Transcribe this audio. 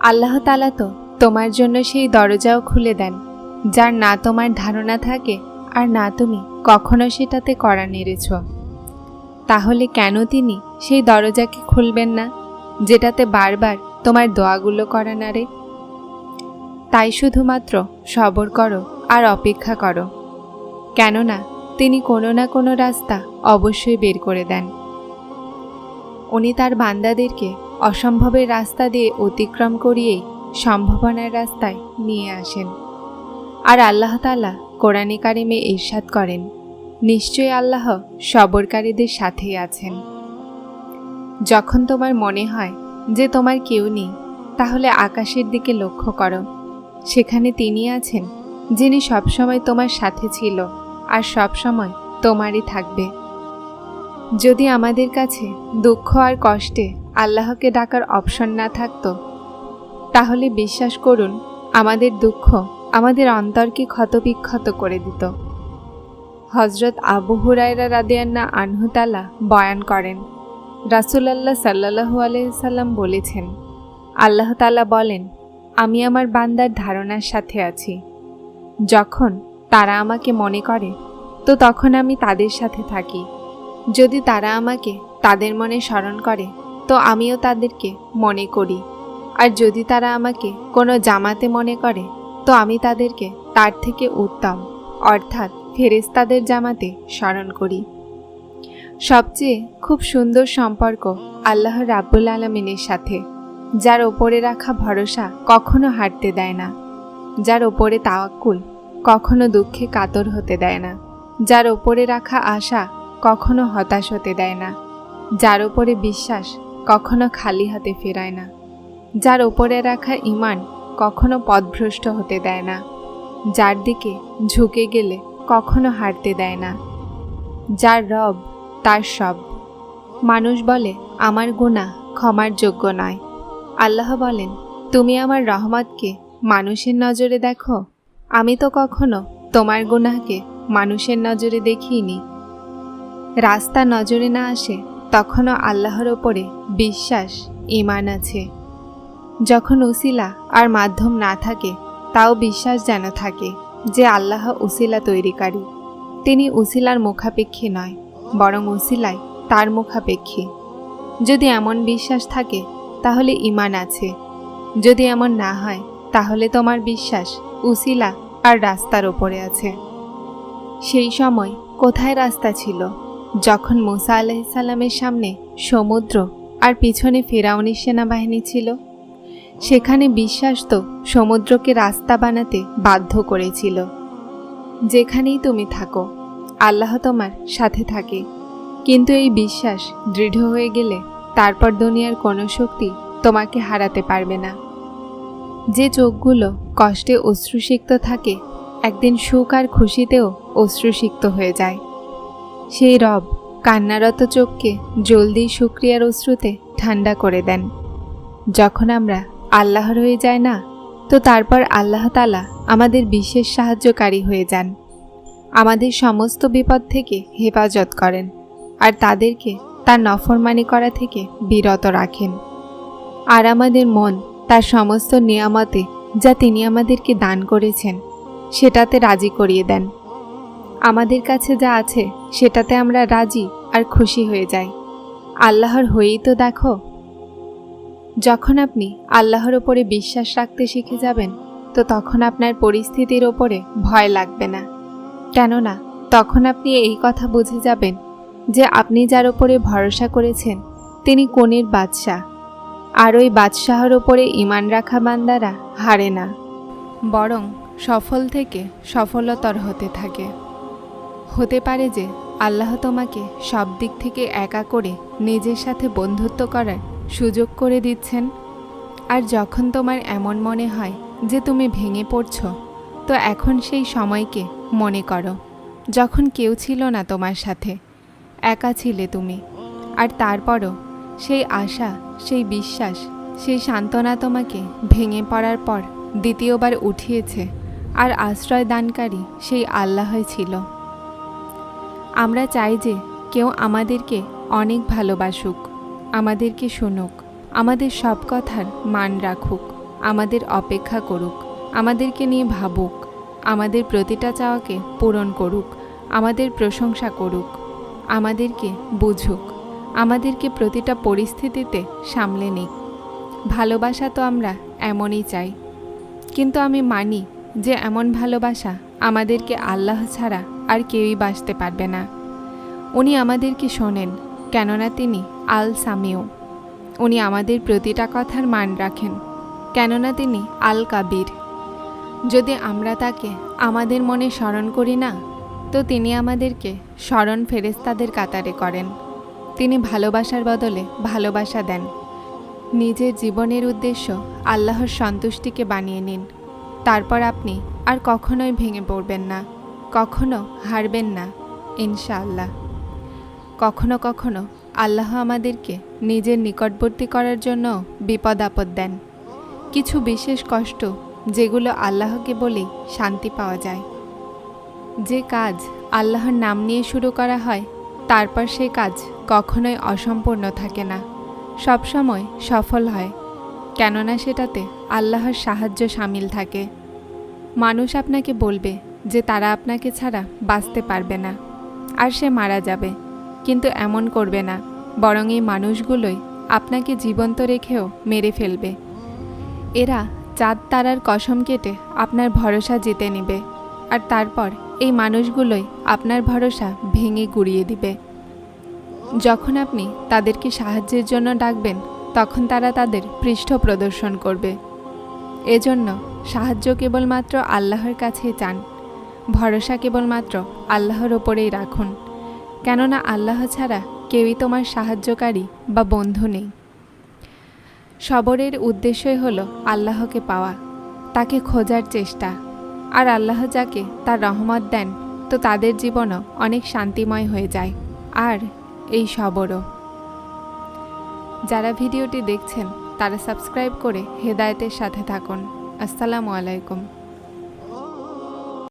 আল্লাহ তালা তো তোমার জন্য সেই দরজাও খুলে দেন, যার না তোমার ধারণা থাকে আর না তুমি কখনো সেটাতে করা নেড়েছ। তাহলে কেন তিনি সেই দরজাকে খুলবেন না, যেটাতে বারবার তোমার দোয়াগুলো করা নারে তাই শুধুমাত্র সবর করো আর অপেক্ষা করো। কেননা তিনি কোনো না কোনো রাস্তা অবশ্যই বের করে দেন। উনি তার বান্দাদেরকে অসম্ভবের রাস্তা দিয়ে অতিক্রম করিয়েই সম্ভাবনার রাস্তায় নিয়ে আসেন। আর আল্লাহ তালা কোরআনে কারিমে ইরশাদ করেন, নিশ্চয়ই আল্লাহ সবরকারীদের সাথেই আছেন। যখন তোমার মনে হয় যে তোমার কেউ নেই, তাহলে আকাশের দিকে লক্ষ্য করো। সেখানে তিনি আছেন, যিনি সবসময় তোমার সাথে ছিল আর সবসময় তোমারই থাকবে। যদি আমাদের কাছে দুঃখ আর কষ্টে আল্লাহকে ডাকার অপশন না থাকতো। তাহলে বিশ্বাস করুন, আমাদের দুঃখ আমাদের অন্তরকে ক্ষতবিক্ষত করে দিত। হজরত আবু হুরাইরা রাদিয়ান্না আনহুতালা বয়ান করেন, রাসুলাল্লাহ সাল্লাহু আলহিসাল্লাম বলেছেন, আল্লাহ তালা বলেন, আমি আমার বান্দার ধারণার সাথে আছি। যখন তারা আমাকে মনে করে, তো তখন আমি তাদের সাথে থাকি। যদি তারা আমাকে তাদের মনে স্মরণ করে তো আমিও তাদেরকে মনে করি। আর যদি তারা আমাকে কোনো জামাতে মনে করে, তো আমি তাদেরকে তার থেকে উত্তম, অর্থাৎ ফেরেস্তাদের জামাতে স্মরণ করি। সবচেয়ে খুব সুন্দর সম্পর্ক আল্লাহ রাব্বুল আলমিনের সাথে, যার ওপরে রাখা ভরসা কখনো হারতে দেয় না, যার ওপরে তাওয়াক্কুল কখনো দুঃখে কাতর হতে দেয় না, যার ওপরে রাখা আশা কখনো হতাশ হতে দেয় না, যার ওপরে বিশ্বাস কখনো খালি হাতে ফেরায় না। যার ওপরে রাখা ইমান কখনো পথভ্রষ্ট হতে দেয় না। যার দিকে ঝুঁকে গেলে কখনো হারতে দেয় না। যার রব, তার সব। মানুষ বলে, আমার গুণা ক্ষমার যোগ্য নয়। আল্লাহ বলেন, তুমি আমার রহমতকে মানুষের নজরে দেখো। আমি তো কখনো তোমার গুনাহকে মানুষের নজরে দেখিনি। রাস্তা নজরে না আসে তখনও আল্লাহর ওপরে বিশ্বাস ইমান আছে। যখন উসিলা আর মাধ্যম না থাকে, তাও বিশ্বাস যেন থাকে যে আল্লাহ উসিলা তৈরিকারী। তিনি উসিলার মুখাপেক্ষী নয়, বরং উসিলায় তার মুখাপেক্ষী। যদি এমন বিশ্বাস থাকে, তাহলে ইমান আছে। যদি এমন না হয়, তাহলে তোমার বিশ্বাস উসিলা আর রাস্তার ওপরে আছে। সেই সময় কোথায় রাস্তা ছিল? যখন মুসা আলাইসাল্লামের সামনে সমুদ্র আর পিছনে ফেরাউনি সেনাবাহিনী ছিল, সেখানে বিশ্বাস তো সমুদ্রকে রাস্তা বানাতে বাধ্য করেছিল। যেখানেই তুমি থাকো, আল্লাহ তোমার সাথে থাকে। কিন্তু এই বিশ্বাস দৃঢ় হয়ে গেলে তারপর দুনিয়ার কোনো শক্তি তোমাকে হারাতে পারবে না। যে চোখগুলো কষ্টে অশ্রুসিক্ত থাকে, একদিন সুখ আর খুশিতেও অশ্রুসিক্ত হয়ে যায়। সেই রব কান্নারত চোখকে জলদি শুক্রিয়ার অশ্রুতে ঠান্ডা করে দেন। যখন আমরা আল্লাহর হয়ে যায় না, তো তারপর আল্লাহ তালা আমাদের বিশেষ সাহায্যকারী হয়ে যান। আমাদের সমস্ত বিপদ থেকে হেফাজত করেন আর তাদেরকে তার নফরমানি করা থেকে বিরত রাখেন। আর আমাদের মন তার সমস্ত নিয়ামতে যা তিনি আমাদেরকে দান করেছেন, সেটাতে রাজি করিয়ে দেন। আমাদের কাছে যা আছে, সেটাতে আমরা রাজি আর খুশি হয়ে যাই। আল্লাহর হয়েই তো দেখো। যখন আপনি আল্লাহর ওপরে বিশ্বাস রাখতে শিখে যাবেন, তো তখন আপনার পরিস্থিতির ওপরে ভয় লাগবে না। কেননা, তখন আপনি এই কথা বুঝে যাবেন যে আপনি যার ওপরে ভরসা করেছেন, তিনি কোনের বাদশাহ। আর ওই বাদশাহর ওপরে ইমান রাখা বান্দারা হারে না। বরং সফল থেকে সফলতর হতে থাকে। হতে পারে যে আল্লাহ তোমাকে সব দিক থেকে একা করে নিজের সাথে বন্ধুত্ব করার সুযোগ করে দিচ্ছেন। আর যখন তোমার এমন মনে হয় যে তুমি ভেঙে পড়ছ, তো এখন সেই সময়কে মনে করো, যখন কেউ ছিল না তোমার সাথে, একা ছিলে তুমি। আর তারপরও সেই আশা, সেই বিশ্বাস, সেই সান্ত্বনা তোমাকে ভেঙে পড়ার পর দ্বিতীয়বার উঠিয়েছে, আর আশ্রয় দানকারী সেই আল্লাহই ছিল। আমরা চাই যে কেউ আমাদেরকে অনেক ভালোবাসুক, আমাদেরকে শুনুক, আমাদের সব কথার মান রাখুক, আমাদের অপেক্ষা করুক, আমাদেরকে নিয়ে ভাবুক, আমাদের প্রতিটা চাওয়াকে পূরণ করুক, আমাদের প্রশংসা করুক, আমাদেরকে বুঝুক, আমাদেরকে প্রতিটা পরিস্থিতিতে সামলে নিক। ভালোবাসা তো আমরা এমনই চাই, কিন্তু আমি মানি যে এমন ভালোবাসা আমাদেরকে আল্লাহ ছাড়া আর কেউই বাঁচতে পারবে না। উনি আমাদেরকে শোনেন, কেননা তিনি আল সামিও উনি আমাদের প্রতিটা কথার মান রাখেন, কেননা তিনি আল কাবির। যদি আমরা তাকে আমাদের মনে স্মরণ করি না, তো তিনি আমাদেরকে স্মরণ ফেরেস্তাদের কাতারে করেন। তিনি ভালোবাসার বদলে ভালোবাসা দেন। নিজের জীবনের উদ্দেশ্য আল্লাহর সন্তুষ্টিকে বানিয়ে নিন। তারপর আপনি আর কখনোই ভেঙে পড়বেন না। কখনো হারবেন না, ইনশাআল্লাহ। কখনো কখনো আল্লাহ আমাদেরকে নিজের নিকটবর্তী করার জন্য বিপদ আপদ দেন। কিছু বিশেষ কষ্ট যেগুলো আল্লাহকে বলেই শান্তি পাওয়া যায়। যে কাজ আল্লাহর নাম নিয়ে শুরু করা হয়, তারপর সে কাজ কখনোই অসম্পূর্ণ থাকে না। সবসময় সফল হয়, কেননা সেটাতে আল্লাহর সাহায্য সামিল থাকে। মানুষ আপনাকে বলবে যে তারা আপনাকে ছাড়া বাঁচতে পারবে না। আর সে মারা যাবে, কিন্তু এমন করবে না, বরং এই মানুষগুলোই আপনাকে জীবন্ত রেখেও মেরে ফেলবে। এরা চাঁদ তারার কসম কেটে আপনার ভরসা জিতে নেবে, আর তারপর এই মানুষগুলোই আপনার ভরসা ভেঙে গুড়িয়ে দিবে। যখন আপনি তাদেরকে সাহায্যের জন্য ডাকবেন, তখন তারা তাদের পৃষ্ঠ প্রদর্শন করবে। এজন্য সাহায্য কেবলমাত্র আল্লাহর কাছেই চান। ভরসা কেবলমাত্র আল্লাহর ওপরেই রাখুন। কেননা আল্লাহ ছাড়া কেউই তোমার সাহায্যকারী বা বন্ধু নেই। সবরের উদ্দেশ্যই হলো আল্লাহকে পাওয়া, তাকে খোঁজার চেষ্টা। আর আল্লাহ যাকে তার রহমত দেন, তো তাদের জীবনও অনেক শান্তিময় হয়ে যায়। আর এই সবরও। যারা ভিডিওটি দেখছেন, তারা সাবস্ক্রাইব করে হেদায়েতের সাথে থাকুন। আসসালামু আলাইকুম।